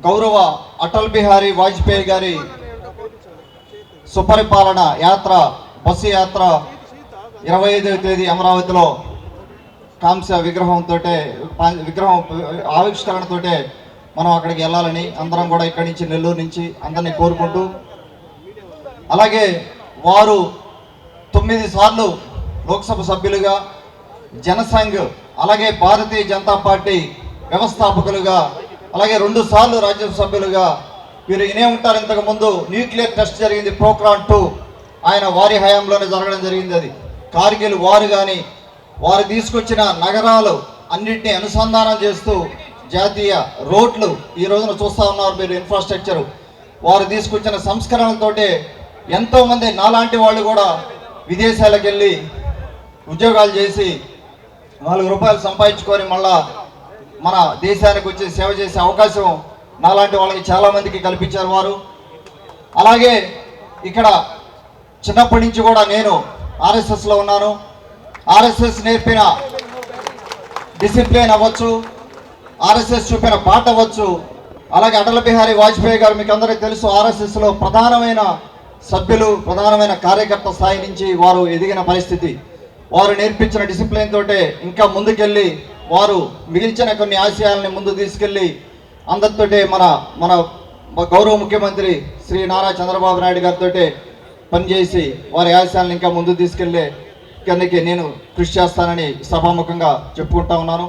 గౌరవ అటల్ బిహారీ వాజ్పేయి గారి సుపరిపాలన యాత్ర బస్సు యాత్ర ఇరవై ఐదవ తేదీ అమరావతిలో కాంస్య విగ్రహంతో విగ్రహం ఆవిష్కరణతో మనం అక్కడికి వెళ్ళాలని అందరం కూడా ఇక్కడి నుంచి నెల్లూరు నుంచి అందరినీ కోరుకుంటూ అలాగే వారు తొమ్మిది సార్లు లోక్సభ సభ్యులుగా జనసంఘ్ అలాగే భారతీయ జనతా పార్టీ వ్యవస్థాపకులుగా అలాగే రెండు సార్లు రాజ్యసభ సభ్యులుగా వీరు ఇనే ఉంటారు. ఇంతకుముందు న్యూక్లియర్ టెస్ట్ జరిగింది ప్రోక్రాన్ టూ. ఆయన వారి హయాంలోనే జరగడం జరిగింది అది. కార్గిల్ వారు కానీ వారు తీసుకొచ్చిన నగరాలు అన్నింటినీ అనుసంధానం చేస్తూ జాతీయ రోడ్లు ఈ రోజున చూస్తా ఉన్నారు మీరు ఇన్ఫ్రాస్ట్రక్చర్ వారు తీసుకొచ్చిన సంస్కరణలతోటే ఎంతోమంది నాలాంటి వాళ్ళు కూడా విదేశాలకు వెళ్ళి ఉద్యోగాలు చేసి నాలుగు రూపాయలు సంపాదించుకొని మళ్ళా మన దేశానికి వచ్చి సేవ చేసే అవకాశం నాలాంటి వాళ్ళకి చాలామందికి కల్పించారు వారు. అలాగే ఇక్కడ చిన్నప్పటి నుంచి కూడా నేను ఆర్ఎస్ఎస్లో ఉన్నాను. ఆర్ఎస్ఎస్ నేర్పిన డిసిప్లిన్ అవ్వచ్చు ఆర్ఎస్ఎస్ చూపిన పాట అవ్వచ్చు అలాగే అటల్ బిహారీ వాజ్పేయి గారు మీకు అందరికీ తెలుసు ఆర్ఎస్ఎస్లో ప్రధానమైన సభ్యులు ప్రధానమైన కార్యకర్త స్థాయి నుంచి వారు ఎదిగిన పరిస్థితి. వారు నేర్పించిన డిసిప్లిన్ తోటే ఇంకా ముందుకెళ్ళి వారు మిగిల్చిన కొన్ని ఆశయాలని ముందు తీసుకెళ్ళి అందరితోటే మన మన గౌరవ ముఖ్యమంత్రి శ్రీ నారా చంద్రబాబు నాయుడు గారితో పనిచేసి వారి ఆశయాలను ఇంకా ముందు తీసుకెళ్ళే కిందకి నేను కృషి చేస్తానని సభాముఖంగా చెప్పుకుంటా ఉన్నాను.